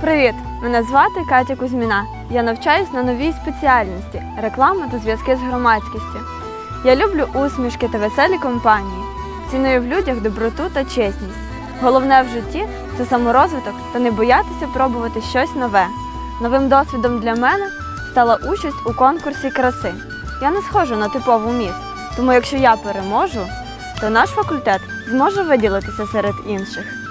Привіт! Мене звати Катя Кузьміна. Я навчаюсь на новій спеціальності реклама та зв'язки з громадськістю. Я люблю усмішки та веселі компанії. Ціную в людях доброту та чесність. Головне в житті це саморозвиток та не боятися пробувати щось нове. Новим досвідом для мене стала участь у конкурсі краси. Я не схожу на типову міс, тому якщо я переможу, то наш факультет зможе виділитися серед інших.